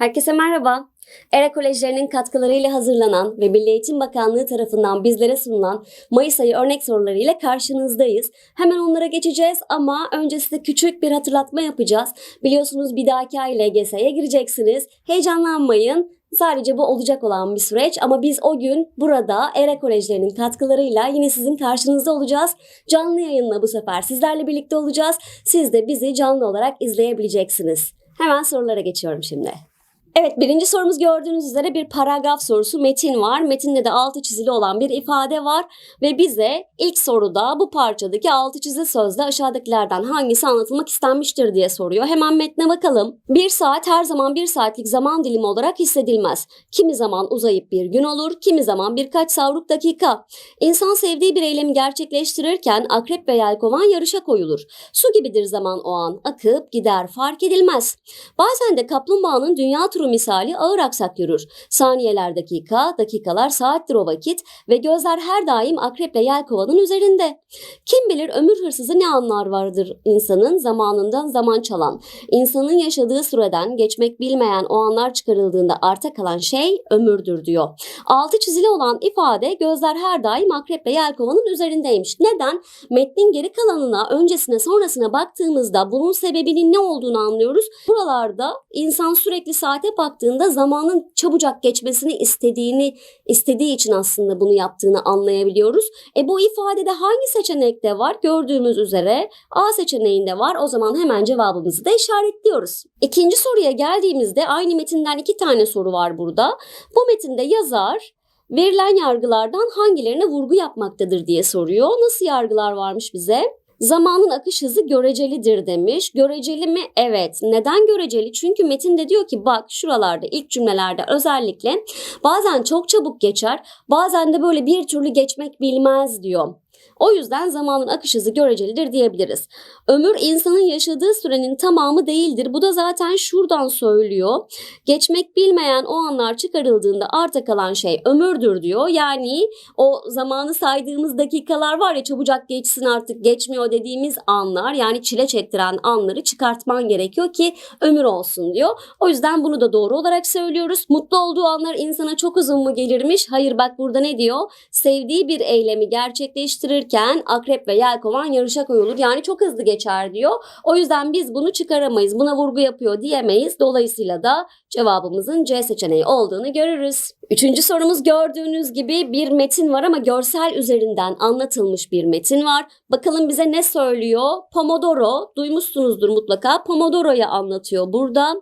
Herkese merhaba. ERA Kolejlerinin katkılarıyla hazırlanan ve Milli Eğitim Bakanlığı tarafından bizlere sunulan Mayıs ayı örnek soruları ile karşınızdayız. Hemen onlara geçeceğiz ama öncesinde küçük bir hatırlatma yapacağız. Biliyorsunuz bir dahaki ay LGS'ye gireceksiniz. Heyecanlanmayın. Sadece bu olacak olan bir süreç ama biz o gün burada ERA Kolejlerinin katkılarıyla yine sizin karşınızda olacağız. Canlı yayınla bu sefer sizlerle birlikte olacağız. Siz de bizi canlı olarak izleyebileceksiniz. Hemen sorulara geçiyorum şimdi. Evet birinci sorumuz gördüğünüz üzere bir paragraf sorusu metin var. Metinde de altı çizili olan bir ifade var ve bize ilk soruda bu parçadaki altı çizili sözde aşağıdakilerden hangisi anlatılmak istenmiştir diye soruyor. Hemen metne bakalım. Bir saat her zaman bir saatlik zaman dilimi olarak hissedilmez. Kimi zaman uzayıp bir gün olur, kimi zaman birkaç savruk dakika. İnsan sevdiği bir eylemi gerçekleştirirken akrep ve yelkovan yarışa koyulur. Su gibidir zaman o an, akıp gider fark edilmez. Bazen de kaplumbağanın dünya turu misali ağır aksak yürür. Saniyeler dakika, dakikalar saattir o vakit ve gözler her daim akreple yelkovanın üzerinde. Kim bilir ömür hırsızı ne anlar vardır insanın zamanından zaman çalan. İnsanın yaşadığı süreden geçmek bilmeyen o anlar çıkarıldığında arta kalan şey ömürdür diyor. Altı çizili olan ifade gözler her daim akreple yelkovanın üzerindeymiş. Neden? Metnin geri kalanına, öncesine, sonrasına baktığımızda bunun sebebinin ne olduğunu anlıyoruz. Buralarda insan sürekli saate baktığında zamanın çabucak geçmesini istediğini istediği için aslında bunu yaptığını anlayabiliyoruz. E bu ifadede hangi seçenekte var? Gördüğümüz üzere A seçeneğinde var. O zaman hemen cevabımızı da işaretliyoruz. İkinci soruya geldiğimizde aynı metinden iki tane soru var burada. Bu metinde yazar verilen yargılardan hangilerine vurgu yapmaktadır diye soruyor. Nasıl yargılar varmış bize? Zamanın akış hızı görecelidir demiş. Göreceli mi? Evet. Neden göreceli? Çünkü metinde diyor ki bak şuralarda ilk cümlelerde özellikle bazen çok çabuk geçer, bazen de böyle bir türlü geçmek bilmez diyor. O yüzden zamanın akış hızı görecelidir diyebiliriz. Ömür insanın yaşadığı sürenin tamamı değildir. Bu da zaten şuradan söylüyor. Geçmek bilmeyen o anlar çıkarıldığında arta kalan şey ömürdür diyor. Yani o zamanı saydığımız dakikalar var ya çabucak geçsin artık geçmiyor dediğimiz anlar yani çile çektiren anları çıkartman gerekiyor ki ömür olsun diyor. O yüzden bunu da doğru olarak söylüyoruz. Mutlu olduğu anlar insana çok uzun mu gelirmiş? Hayır bak burada ne diyor? Sevdiği bir eylemi gerçekleştirirken akrep ve yelkovan yarışa koyulur. Yani çok hızlı geçer diyor. O yüzden biz bunu çıkaramayız. Buna vurgu yapıyor diyemeyiz. Dolayısıyla da cevabımızın C seçeneği olduğunu görürüz. Üçüncü sorumuz gördüğünüz gibi bir metin var ama görsel üzerinden anlatılmış bir metin var. Bakalım bize ne söylüyor? Pomodoro, duymuşsunuzdur mutlaka. Pomodoro'yu anlatıyor burada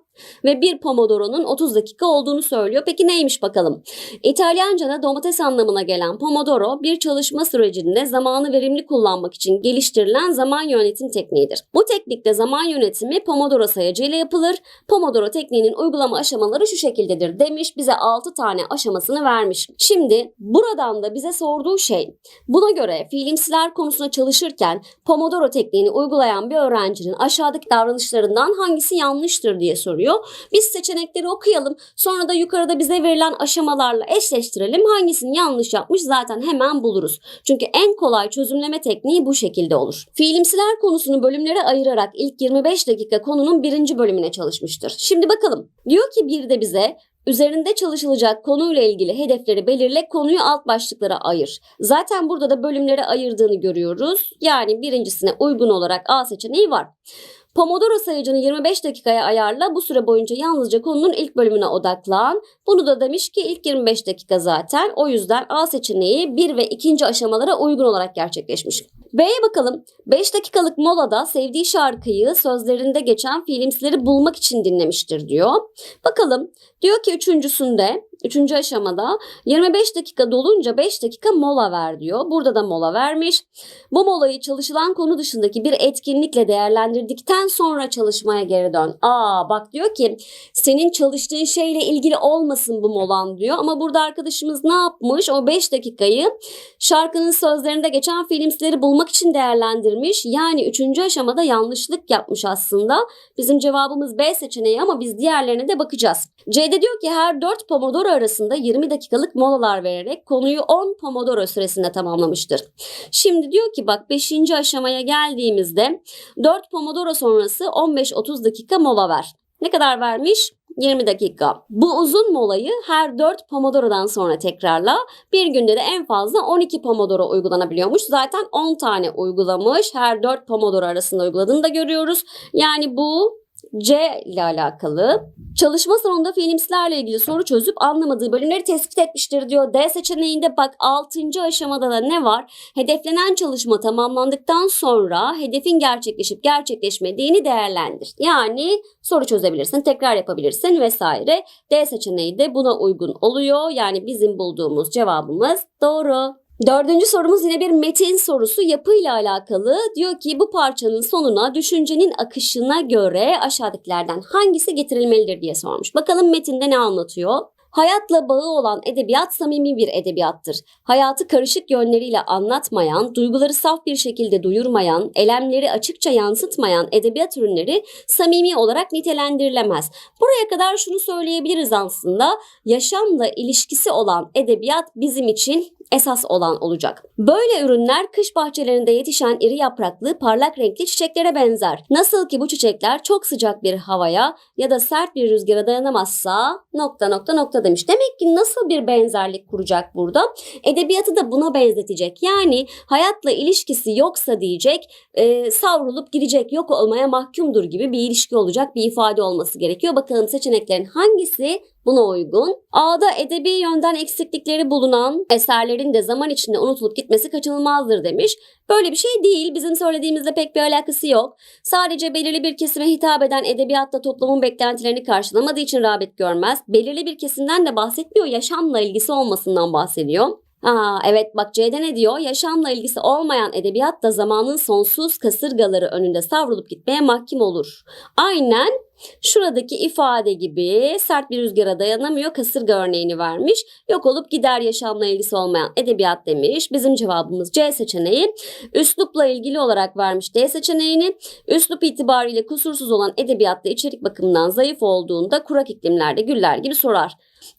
ve bir pomodoro'nun 30 dakika olduğunu söylüyor. Peki neymiş bakalım? İtalyanca'da domates anlamına gelen pomodoro bir çalışma sürecinde zamanı verimli kullanmak için geliştirilen zaman yönetim tekniğidir. Bu teknikte zaman yönetimi pomodoro sayacıyla yapılır. Pomodoro tekniğinin uygulama aşamaları şu şekildedir demiş. Bize 6 tane aşamasını vermiş. Şimdi buradan da bize sorduğu şey buna göre fiilimsiler konusunda çalışırken pomodoro tekniğini uygulayan bir öğrencinin aşağıdaki davranışlarından hangisi yanlıştır diye soruyor. Biz seçenekleri okuyalım. Sonra da yukarıda bize verilen aşamalarla eşleştirelim. Hangisini yanlış yapmış zaten hemen buluruz. Çünkü en kolay çözümleme tekniği bu şekilde olur. Fiilimsiler konusunu bölümlere ayırarak ilk 25 dakika konunun birinci bölümüne çalışmıştır. Şimdi bakalım. Diyor ki bir de bize Üzerinde çalışılacak konuyla ilgili hedefleri belirle, konuyu alt başlıklara ayır. Zaten burada da bölümlere ayırdığını görüyoruz. Yani birincisine uygun olarak A seçeneği var. Pomodoro sayacını 25 dakikaya ayarla. Bu süre boyunca yalnızca konunun ilk bölümüne odaklan. Bunu da demiş ki ilk 25 dakika zaten. O yüzden A seçeneği 1 ve 2. aşamalara uygun olarak gerçekleşmiş. B'ye bakalım. 5 dakikalık molada sevdiği şarkıyı sözlerinde geçen filmsleri bulmak için dinlemiştir diyor. Bakalım diyor ki üçüncüsünde, üçüncü aşamada 25 dakika dolunca 5 dakika mola ver diyor. Burada da mola vermiş. Bu molayı çalışılan konu dışındaki bir etkinlikle değerlendirdikten sonra çalışmaya geri dön. Aa bak diyor ki senin çalıştığın şeyle ilgili olmasın bu molan diyor. Ama burada arkadaşımız ne yapmış? O 5 dakikayı şarkının sözlerinde geçen filmsleri bulmak için değerlendirmiş. Yani üçüncü aşamada yanlışlık yapmış aslında. Bizim cevabımız B seçeneği ama biz diğerlerine de bakacağız. C'de diyor ki her 4 pomodoro arasında 20 dakikalık molalar vererek konuyu 10 pomodoro süresinde tamamlamıştır. Şimdi diyor ki bak 5. aşamaya geldiğimizde 4 pomodoro sonrası 15-30 dakika mola ver. Ne kadar vermiş? 20 dakika. Bu uzun molayı her 4 Pomodoro'dan sonra tekrarla. Bir günde de en fazla 12 Pomodoro uygulanabiliyormuş. Zaten 10 tane uygulamış. Her 4 Pomodoro arasında uyguladığını da görüyoruz. Yani bu C ile alakalı. Çalışma sonunda filmslerle ilgili soru çözüp anlamadığı bölümleri tespit etmiştir diyor. D seçeneğinde bak 6. aşamada da ne var? Hedeflenen çalışma tamamlandıktan sonra hedefin gerçekleşip gerçekleşmediğini değerlendir. Yani soru çözebilirsin, tekrar yapabilirsin vesaire. D seçeneği de buna uygun oluyor. Yani bizim bulduğumuz cevabımız doğru. Dördüncü sorumuz yine bir metin sorusu yapıyla alakalı. Diyor ki bu parçanın sonuna düşüncenin akışına göre aşağıdakilerden hangisi getirilmelidir diye sormuş. Bakalım metinde ne anlatıyor? Hayatla bağı olan edebiyat samimi bir edebiyattır. Hayatı karışık yönleriyle anlatmayan, duyguları saf bir şekilde duyurmayan, elemleri açıkça yansıtmayan edebiyat ürünleri samimi olarak nitelendirilemez. Buraya kadar şunu söyleyebiliriz aslında. Yaşamla ilişkisi olan edebiyat bizim için esas olan olacak. Böyle ürünler kış bahçelerinde yetişen iri yapraklı parlak renkli çiçeklere benzer. Nasıl ki bu çiçekler çok sıcak bir havaya ya da sert bir rüzgara dayanamazsa nokta nokta nokta demiş. Demek ki nasıl bir benzerlik kuracak burada? Edebiyatı da buna benzetecek. Yani hayatla ilişkisi yoksa diyecek e, savrulup gidecek yok olmaya mahkumdur gibi bir ilişki olacak bir ifade olması gerekiyor. Bakalım seçeneklerin hangisi buna uygun. A'da edebi yönden eksiklikleri bulunan eserlerin de zaman içinde unutulup gitmesi kaçınılmazdır demiş. Böyle bir şey değil. Bizim söylediğimizle pek bir alakası yok. Sadece belirli bir kesime hitap eden edebiyatta toplumun beklentilerini karşılamadığı için rağbet görmez. Belirli bir kesimden de bahsetmiyor. Yaşamla ilgisi olmasından bahsediyor. Aa, evet bak C'de ne diyor? Yaşamla ilgisi olmayan edebiyat da zamanın sonsuz kasırgaları önünde savrulup gitmeye mahkum olur. Aynen şuradaki ifade gibi sert bir rüzgara dayanamıyor kasırga örneğini vermiş. Yok olup gider yaşamla ilgisi olmayan edebiyat demiş. Bizim cevabımız C seçeneği. Üslupla ilgili olarak vermiş D seçeneğini. Üslup itibariyle kusursuz olan edebiyatta içerik bakımından zayıf olduğunda kurak iklimlerde güller gibi sorar.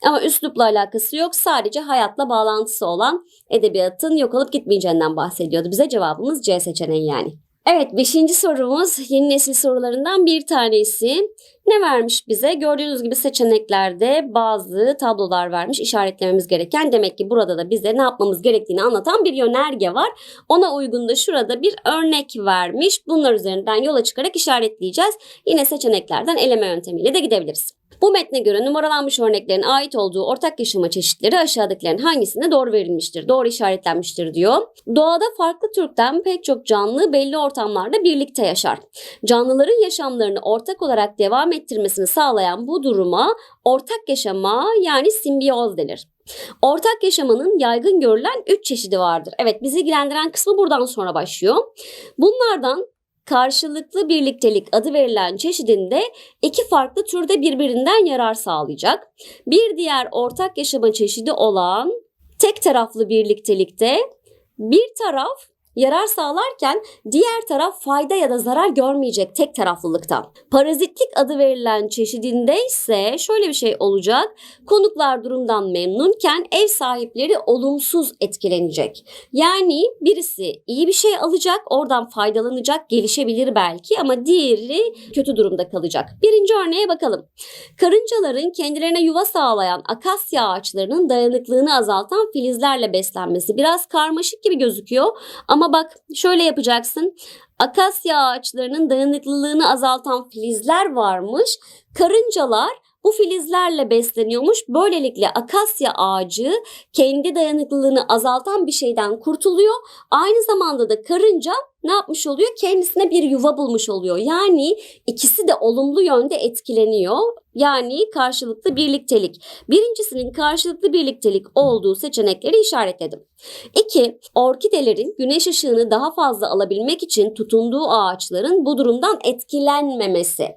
Ama üslupla alakası yok. Sadece hayatla bağlantısı olan edebiyatın yok olup gitmeyeceğinden bahsediyordu. Bize cevabımız C seçeneği yani. Evet beşinci sorumuz yeni nesil sorularından bir tanesi. Ne vermiş bize? Gördüğünüz gibi seçeneklerde bazı tablolar vermiş işaretlememiz gereken. Demek ki burada da bize ne yapmamız gerektiğini anlatan bir yönerge var. Ona uygun da şurada bir örnek vermiş. Bunlar üzerinden yola çıkarak işaretleyeceğiz. Yine seçeneklerden eleme yöntemiyle de gidebiliriz. Bu metne göre numaralanmış örneklerin ait olduğu ortak yaşama çeşitleri aşağıdakilerin hangisinde doğru verilmiştir, doğru işaretlenmiştir diyor. Doğada farklı türden pek çok canlı belli ortamlarda birlikte yaşar. Canlıların yaşamlarını ortak olarak devam ettirmesini sağlayan bu duruma ortak yaşama yani simbiyoz denir. Ortak yaşamanın yaygın görülen 3 çeşidi vardır. Evet bizi ilgilendiren kısmı buradan sonra başlıyor. Bunlardan karşılıklı birliktelik adı verilen çeşidinde iki farklı türde birbirinden yarar sağlayacak. Bir diğer ortak yaşama çeşidi olan tek taraflı birliktelikte bir taraf yarar sağlarken diğer taraf fayda ya da zarar görmeyecek tek taraflılıkta. Parazitlik adı verilen çeşidinde ise şöyle bir şey olacak. Konuklar durumdan memnunken ev sahipleri olumsuz etkilenecek. Yani birisi iyi bir şey alacak, oradan faydalanacak, gelişebilir belki ama diğeri kötü durumda kalacak. Birinci örneğe bakalım. Karıncaların kendilerine yuva sağlayan akasya ağaçlarının dayanıklılığını azaltan filizlerle beslenmesi biraz karmaşık gibi gözüküyor ama bak şöyle yapacaksın. Akasya ağaçlarının dayanıklılığını azaltan filizler varmış. Karıncalar bu filizlerle besleniyormuş. Böylelikle akasya ağacı kendi dayanıklılığını azaltan bir şeyden kurtuluyor. Aynı zamanda da karınca ne yapmış oluyor? Kendisine bir yuva bulmuş oluyor. Yani ikisi de olumlu yönde etkileniyor. Yani karşılıklı birliktelik. Birincisinin karşılıklı birliktelik olduğu seçenekleri işaretledim. İki, orkidelerin güneş ışığını daha fazla alabilmek için tutunduğu ağaçların bu durumdan etkilenmemesi.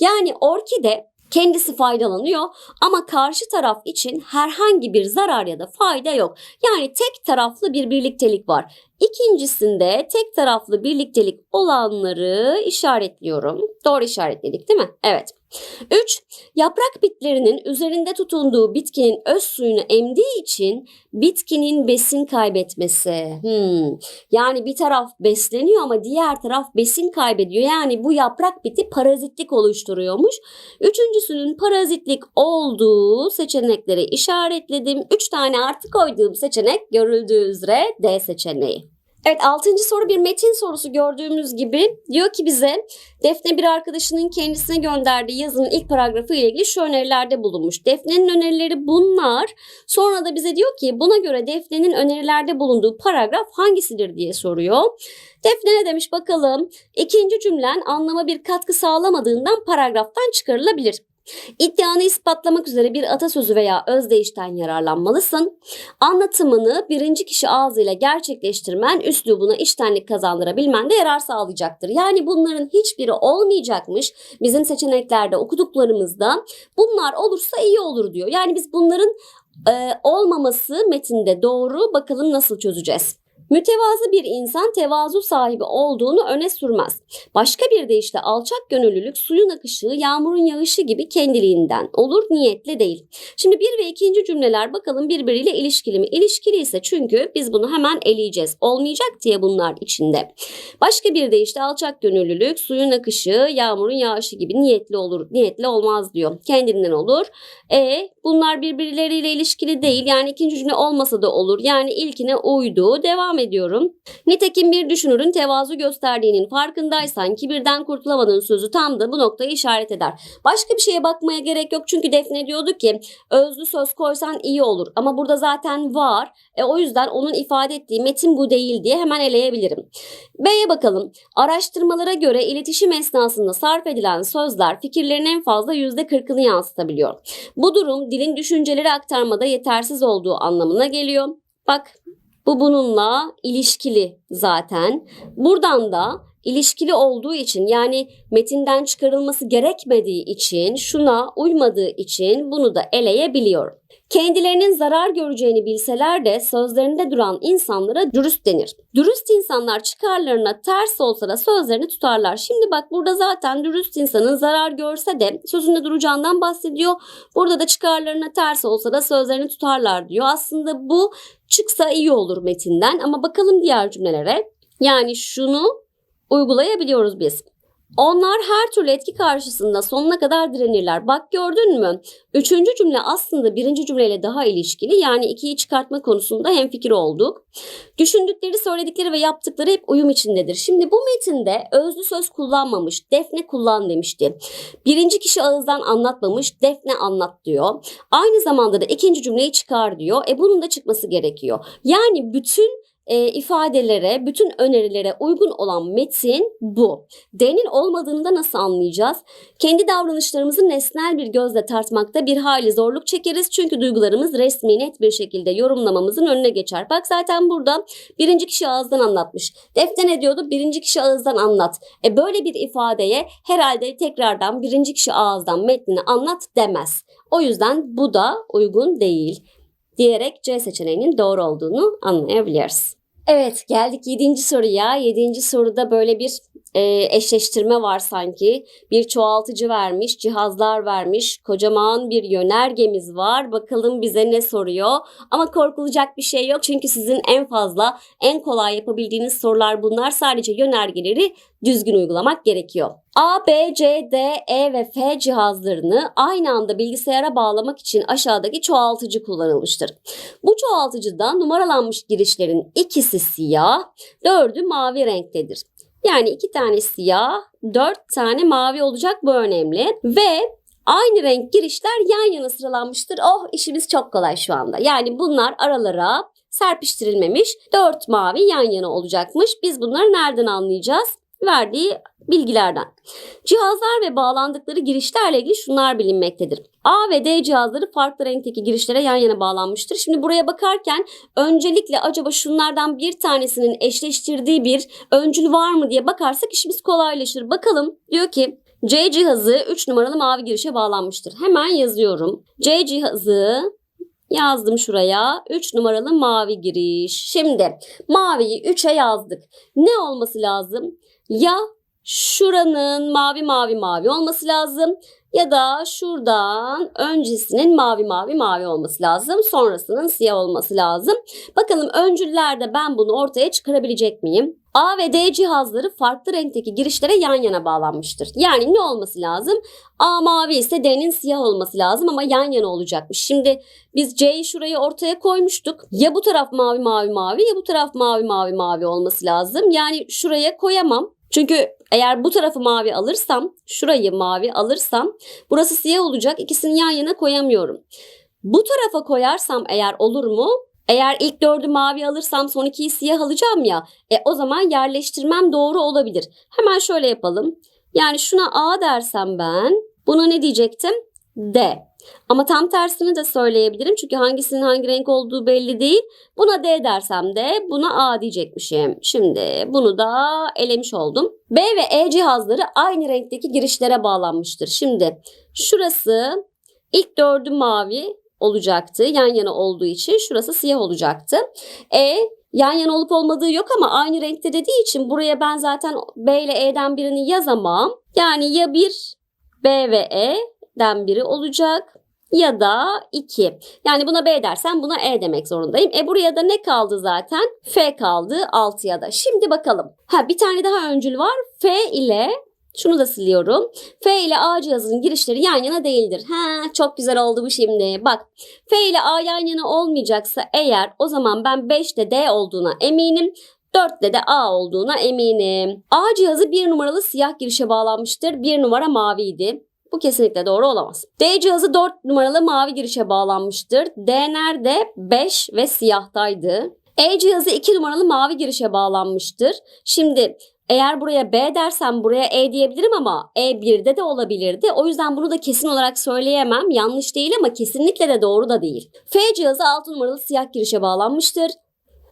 Yani orkide kendisi faydalanıyor ama karşı taraf için herhangi bir zarar ya da fayda yok. Yani tek taraflı bir birliktelik var. İkincisinde tek taraflı birliktelik olanları işaretliyorum. Doğru işaretledik değil mi? Evet. 3. Yaprak bitlerinin üzerinde tutunduğu bitkinin öz suyunu emdiği için bitkinin besin kaybetmesi. Hmm. Yani bir taraf besleniyor ama diğer taraf besin kaybediyor. Yani bu yaprak biti parazitlik oluşturuyormuş. Üçüncüsünün parazitlik olduğu seçenekleri işaretledim. Üç tane artı koyduğum seçenek görüldüğü üzere D seçeneği. Evet altıncı soru bir metin sorusu gördüğümüz gibi diyor ki bize Defne bir arkadaşının kendisine gönderdiği yazının ilk paragrafı ile ilgili şu önerilerde bulunmuş. Defne'nin önerileri bunlar. Sonra da bize diyor ki buna göre Defne'nin önerilerde bulunduğu paragraf hangisidir diye soruyor. Defne ne demiş bakalım. İkinci cümlen anlama bir katkı sağlamadığından paragraftan çıkarılabilir. İddianı ispatlamak üzere bir atasözü veya özdeyişten yararlanmalısın. Anlatımını birinci kişi ağzıyla gerçekleştirmen üslubuna iştenlik kazandırabilmen de yarar sağlayacaktır. Yani bunların hiçbiri olmayacakmış. Bizim seçeneklerde okuduklarımızda bunlar olursa iyi olur diyor. Yani biz bunların e, olmaması metinde doğru. Bakalım nasıl çözeceğiz. Mütevazı bir insan tevazu sahibi olduğunu öne sürmez. Başka bir deyişle alçak gönüllülük suyun akışı, yağmurun yağışı gibi kendiliğinden olur, niyetle değil. Şimdi bir ve ikinci cümleler bakalım birbiriyle ilişkili mi? İlişkili ise çünkü biz bunu hemen eleyeceğiz. Olmayacak diye bunlar içinde. Başka bir deyişle alçak gönüllülük, suyun akışı, yağmurun yağışı gibi niyetli olur, niyetli olmaz diyor. Kendinden olur. E bunlar birbirleriyle ilişkili değil. Yani ikinci cümle olmasa da olur. Yani ilkine uydu. Devam ediyorum. Nitekim bir düşünürün tevazu gösterdiğinin farkındaysan kibirden kurtulamadığın sözü tam da bu noktayı işaret eder. Başka bir şeye bakmaya gerek yok. Çünkü Defne diyordu ki özlü söz koysan iyi olur. Ama burada zaten var. E, o yüzden onun ifade ettiği metin bu değil diye hemen eleyebilirim. B'ye bakalım. Araştırmalara göre iletişim esnasında sarf edilen sözler fikirlerin en fazla %40'ını yansıtabiliyor. Bu durum dilin düşünceleri aktarmada yetersiz olduğu anlamına geliyor. Bak bu bununla ilişkili zaten. Buradan da ilişkili olduğu için yani metinden çıkarılması gerekmediği için şuna uymadığı için bunu da eleyebiliyorum. Kendilerinin zarar göreceğini bilseler de sözlerinde duran insanlara dürüst denir. Dürüst insanlar çıkarlarına ters olsa da sözlerini tutarlar. Şimdi bak burada zaten dürüst insanın zarar görse de sözünde duracağından bahsediyor. Burada da çıkarlarına ters olsa da sözlerini tutarlar diyor. Aslında bu çıksa iyi olur metinden ama bakalım diğer cümlelere. Yani şunu uygulayabiliyoruz biz. Onlar her türlü etki karşısında sonuna kadar direnirler. Bak gördün mü? Üçüncü cümle aslında birinci cümleyle daha ilişkili. Yani ikiyi çıkartma konusunda hemfikir olduk. Düşündükleri, söyledikleri ve yaptıkları hep uyum içindedir. Şimdi bu metinde özlü söz kullanmamış. Defne kullan demişti. Birinci kişi ağızdan anlatmamış. Defne anlat diyor. Aynı zamanda da ikinci cümleyi çıkar diyor. E bunun da çıkması gerekiyor. Yani bütün e, ifadelere, bütün önerilere uygun olan metin bu. D'nin olmadığını da nasıl anlayacağız? Kendi davranışlarımızı nesnel bir gözle tartmakta bir hali zorluk çekeriz. Çünkü duygularımız resmi net bir şekilde yorumlamamızın önüne geçer. Bak zaten burada birinci kişi ağızdan anlatmış. Defne ne diyordu? Birinci kişi ağızdan anlat. E böyle bir ifadeye herhalde tekrardan birinci kişi ağızdan metnini anlat demez. O yüzden bu da uygun değil diyerek C seçeneğinin doğru olduğunu anlayabiliriz. Evet geldik 7. soruya. 7. soruda böyle bir e, eşleştirme var sanki. Bir çoğaltıcı vermiş, cihazlar vermiş, kocaman bir yönergemiz var. Bakalım bize ne soruyor. Ama korkulacak bir şey yok çünkü sizin en fazla, en kolay yapabildiğiniz sorular bunlar. Sadece yönergeleri düzgün uygulamak gerekiyor. A, B, C, D, E ve F cihazlarını aynı anda bilgisayara bağlamak için aşağıdaki çoğaltıcı kullanılmıştır. Bu çoğaltıcıda numaralanmış girişlerin ikisi siyah, dördü mavi renktedir. Yani iki tane siyah, dört tane mavi olacak bu önemli. Ve aynı renk girişler yan yana sıralanmıştır. Oh işimiz çok kolay şu anda. Yani bunlar aralara serpiştirilmemiş. Dört mavi yan yana olacakmış. Biz bunları nereden anlayacağız? Verdiği bilgilerden. Cihazlar ve bağlandıkları girişlerle ilgili şunlar bilinmektedir. A ve D cihazları farklı renkteki girişlere yan yana bağlanmıştır. Şimdi buraya bakarken öncelikle acaba şunlardan bir tanesinin eşleştirdiği bir öncül var mı diye bakarsak işimiz kolaylaşır. Bakalım diyor ki C cihazı 3 numaralı mavi girişe bağlanmıştır. Hemen yazıyorum. C cihazı yazdım şuraya. 3 numaralı mavi giriş. Şimdi maviyi 3'e yazdık. Ne olması lazım? Ya şuranın mavi mavi mavi olması lazım ya da şuradan öncesinin mavi mavi mavi olması lazım. Sonrasının siyah olması lazım. Bakalım öncüllerde ben bunu ortaya çıkarabilecek miyim? A ve D cihazları farklı renkteki girişlere yan yana bağlanmıştır. Yani ne olması lazım? A mavi ise D'nin siyah olması lazım ama yan yana olacakmış. Şimdi biz C'yi şuraya ortaya koymuştuk. Ya bu taraf mavi mavi mavi ya bu taraf mavi mavi mavi olması lazım. Yani şuraya koyamam. Çünkü eğer bu tarafı mavi alırsam, şurayı mavi alırsam burası siyah olacak. İkisini yan yana koyamıyorum. Bu tarafa koyarsam eğer olur mu? Eğer ilk dördü mavi alırsam son ikiyi siyah alacağım ya. E o zaman yerleştirmem doğru olabilir. Hemen şöyle yapalım. Yani şuna A dersem ben buna ne diyecektim? D. Ama tam tersini de söyleyebilirim. Çünkü hangisinin hangi renk olduğu belli değil. Buna D dersem de buna A diyecekmişim. Şimdi bunu da elemiş oldum. B ve E cihazları aynı renkteki girişlere bağlanmıştır. Şimdi şurası ilk dördü mavi olacaktı. Yan yana olduğu için şurası siyah olacaktı. E yan yana olup olmadığı yok ama aynı renkte dediği için buraya ben zaten B ile E'den birini yazamam. Yani ya bir B ve E'den biri olacak ya da 2. Yani buna B dersen buna E demek zorundayım. E buraya da ne kaldı zaten? F kaldı 6'ya da. Şimdi bakalım. Ha bir tane daha öncül var. F ile şunu da siliyorum. F ile A cihazının girişleri yan yana değildir. Ha çok güzel oldu bu şimdi. Bak F ile A yan yana olmayacaksa eğer o zaman ben 5'te D olduğuna eminim. 4'te de A olduğuna eminim. A cihazı bir numaralı siyah girişe bağlanmıştır. Bir numara maviydi. Bu kesinlikle doğru olamaz. D cihazı 4 numaralı mavi girişe bağlanmıştır. D nerede? 5 ve siyahtaydı. E cihazı 2 numaralı mavi girişe bağlanmıştır. Şimdi eğer buraya B dersem buraya E diyebilirim ama E 1'de de olabilirdi. O yüzden bunu da kesin olarak söyleyemem. Yanlış değil ama kesinlikle de doğru da değil. F cihazı 6 numaralı siyah girişe bağlanmıştır.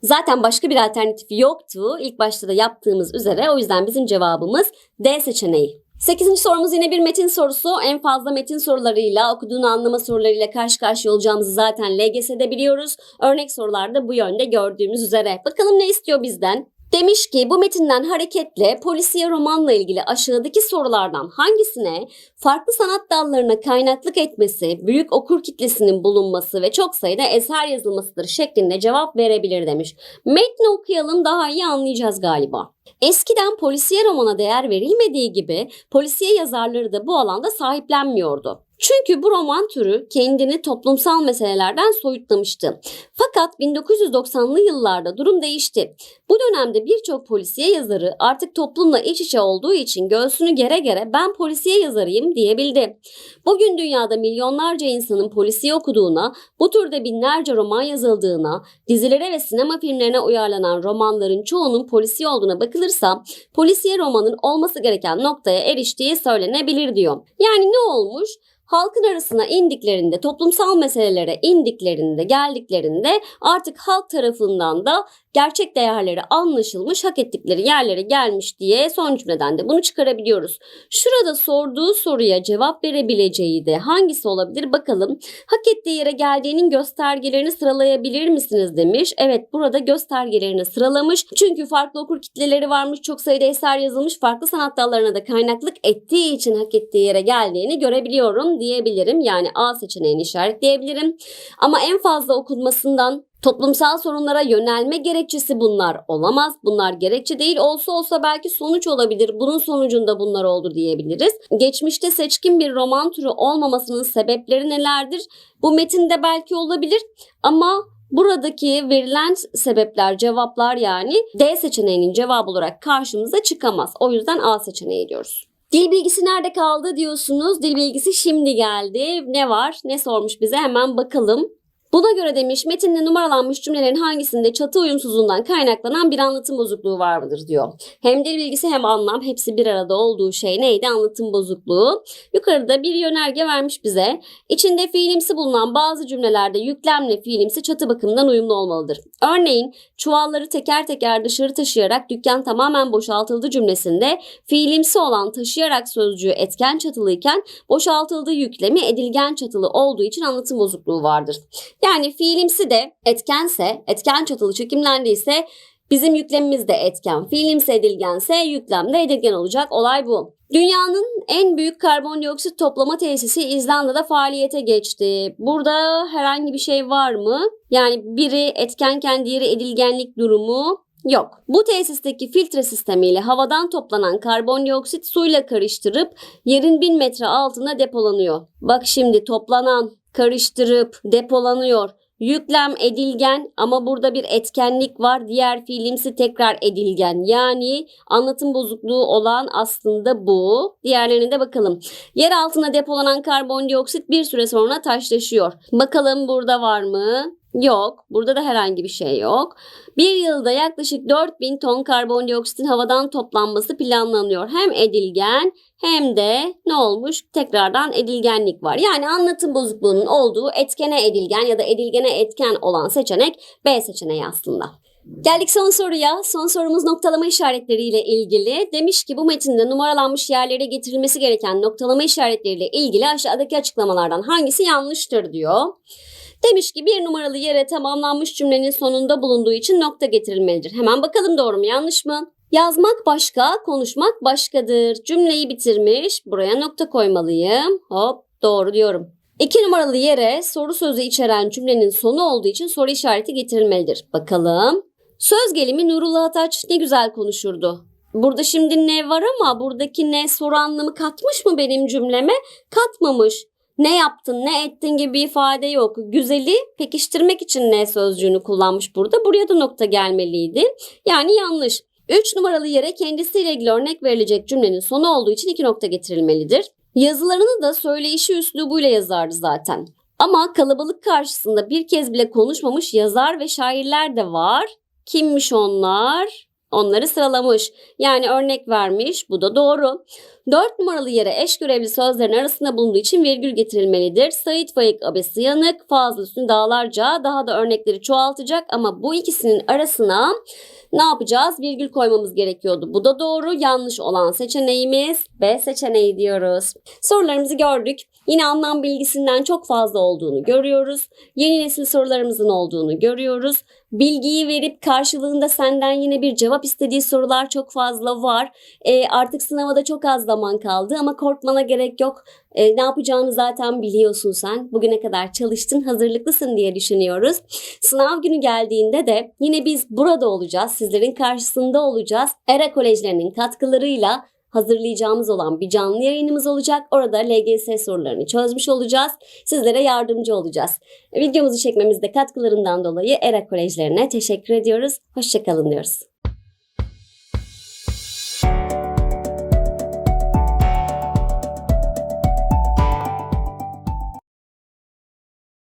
Zaten başka bir alternatifi yoktu. İlk başta da yaptığımız üzere. O yüzden bizim cevabımız D seçeneği. 8. sorumuz yine bir metin sorusu. En fazla metin sorularıyla, okuduğunu anlama sorularıyla karşı karşıya olacağımızı zaten LGS'de biliyoruz. Örnek sorularda bu yönde gördüğümüz üzere. Bakalım ne istiyor bizden? Demiş ki bu metinden hareketle polisiye romanla ilgili aşağıdaki sorulardan hangisine farklı sanat dallarına kaynaklık etmesi, büyük okur kitlesinin bulunması ve çok sayıda eser yazılmasıdır şeklinde cevap verebilir demiş. Metni okuyalım daha iyi anlayacağız galiba. Eskiden polisiye romana değer verilmediği gibi polisiye yazarları da bu alanda sahiplenmiyordu. Çünkü bu roman türü kendini toplumsal meselelerden soyutlamıştı. Fakat 1990'lı yıllarda durum değişti. Bu dönemde birçok polisiye yazarı artık toplumla iç içe olduğu için göğsünü gere gere ben polisiye yazarıyım diyebildi. Bugün dünyada milyonlarca insanın polisiye okuduğuna, bu türde binlerce roman yazıldığına, dizilere ve sinema filmlerine uyarlanan romanların çoğunun polisiye olduğuna bakılırsa polisiye romanın olması gereken noktaya eriştiği söylenebilir diyor. Yani ne olmuş? halkın arasına indiklerinde, toplumsal meselelere indiklerinde, geldiklerinde artık halk tarafından da gerçek değerleri anlaşılmış, hak ettikleri yerlere gelmiş diye son cümleden de bunu çıkarabiliyoruz. Şurada sorduğu soruya cevap verebileceği de hangisi olabilir bakalım. Hak ettiği yere geldiğinin göstergelerini sıralayabilir misiniz demiş. Evet burada göstergelerini sıralamış. Çünkü farklı okur kitleleri varmış, çok sayıda eser yazılmış, farklı sanat dallarına da kaynaklık ettiği için hak ettiği yere geldiğini görebiliyorum diyebilirim. Yani A seçeneğini işaretleyebilirim. Ama en fazla okunmasından Toplumsal sorunlara yönelme gerekçesi bunlar olamaz. Bunlar gerekçe değil. Olsa olsa belki sonuç olabilir. Bunun sonucunda bunlar oldu diyebiliriz. Geçmişte seçkin bir roman türü olmamasının sebepleri nelerdir? Bu metinde belki olabilir ama buradaki verilen sebepler, cevaplar yani D seçeneğinin cevabı olarak karşımıza çıkamaz. O yüzden A seçeneği diyoruz. Dil bilgisi nerede kaldı diyorsunuz. Dil bilgisi şimdi geldi. Ne var? Ne sormuş bize? Hemen bakalım. Buna göre demiş metinde numaralanmış cümlelerin hangisinde çatı uyumsuzluğundan kaynaklanan bir anlatım bozukluğu vardır diyor. Hem dil bilgisi hem anlam hepsi bir arada olduğu şey neydi? Anlatım bozukluğu. Yukarıda bir yönerge vermiş bize. İçinde fiilimsi bulunan bazı cümlelerde yüklemle fiilimsi çatı bakımından uyumlu olmalıdır. Örneğin çuvalları teker teker dışarı taşıyarak dükkan tamamen boşaltıldı cümlesinde fiilimsi olan taşıyarak sözcüğü etken çatılıyken boşaltıldığı yüklemi edilgen çatılı olduğu için anlatım bozukluğu vardır. Yani fiilimsi de etkense, etken çatılı çekimlendiyse Bizim yüklemimiz de etken. Fiilimsi edilgense yüklem de edilgen olacak. Olay bu. Dünyanın en büyük karbondioksit toplama tesisi İzlanda'da faaliyete geçti. Burada herhangi bir şey var mı? Yani biri etkenken diğeri edilgenlik durumu yok. Bu tesisteki filtre sistemiyle havadan toplanan karbondioksit suyla karıştırıp yerin 1000 metre altına depolanıyor. Bak şimdi toplanan, karıştırıp depolanıyor. Yüklem edilgen ama burada bir etkenlik var. Diğer fiilimsi tekrar edilgen. Yani anlatım bozukluğu olan aslında bu. Diğerlerine de bakalım. Yer altına depolanan karbondioksit bir süre sonra taşlaşıyor. Bakalım burada var mı? Yok. Burada da herhangi bir şey yok. Bir yılda yaklaşık 4000 ton karbondioksitin havadan toplanması planlanıyor. Hem edilgen hem de ne olmuş? Tekrardan edilgenlik var. Yani anlatım bozukluğunun olduğu etkene edilgen ya da edilgene etken olan seçenek B seçeneği aslında. Geldik son soruya. Son sorumuz noktalama işaretleriyle ilgili. Demiş ki bu metinde numaralanmış yerlere getirilmesi gereken noktalama işaretleriyle ilgili aşağıdaki açıklamalardan hangisi yanlıştır diyor. Demiş ki bir numaralı yere tamamlanmış cümlenin sonunda bulunduğu için nokta getirilmelidir. Hemen bakalım doğru mu yanlış mı? Yazmak başka, konuşmak başkadır. Cümleyi bitirmiş. Buraya nokta koymalıyım. Hop doğru diyorum. İki numaralı yere soru sözü içeren cümlenin sonu olduğu için soru işareti getirilmelidir. Bakalım. Söz gelimi Nurullah Ataç ne güzel konuşurdu. Burada şimdi ne var ama buradaki ne soru anlamı katmış mı benim cümleme? Katmamış. Ne yaptın, ne ettin gibi ifade yok. Güzeli pekiştirmek için ne sözcüğünü kullanmış burada. Buraya da nokta gelmeliydi. Yani yanlış. 3 numaralı yere kendisiyle ilgili örnek verilecek cümlenin sonu olduğu için iki nokta getirilmelidir. Yazılarını da söyleyişi üslubuyla yazardı zaten. Ama kalabalık karşısında bir kez bile konuşmamış yazar ve şairler de var. Kimmiş onlar? Onları sıralamış. Yani örnek vermiş. Bu da doğru. 4 numaralı yere eş görevli sözlerin arasında bulunduğu için virgül getirilmelidir. Sait Faik abesi yanık, Fazıl Hüsnü dağlarca daha da örnekleri çoğaltacak ama bu ikisinin arasına ne yapacağız? Virgül koymamız gerekiyordu. Bu da doğru. Yanlış olan seçeneğimiz B seçeneği diyoruz. Sorularımızı gördük. Yine anlam bilgisinden çok fazla olduğunu görüyoruz. Yeni nesil sorularımızın olduğunu görüyoruz. Bilgiyi verip karşılığında senden yine bir cevap istediği sorular çok fazla var. E, artık sınava da çok az zaman kaldı ama korkmana gerek yok. E, ne yapacağını zaten biliyorsun sen. Bugüne kadar çalıştın, hazırlıklısın diye düşünüyoruz. Sınav günü geldiğinde de yine biz burada olacağız. Sizlerin karşısında olacağız. ERA kolejlerinin katkılarıyla hazırlayacağımız olan bir canlı yayınımız olacak. Orada LGS sorularını çözmüş olacağız. Sizlere yardımcı olacağız. Videomuzu çekmemizde katkılarından dolayı ERA kolejlerine teşekkür ediyoruz. Hoşçakalın diyoruz.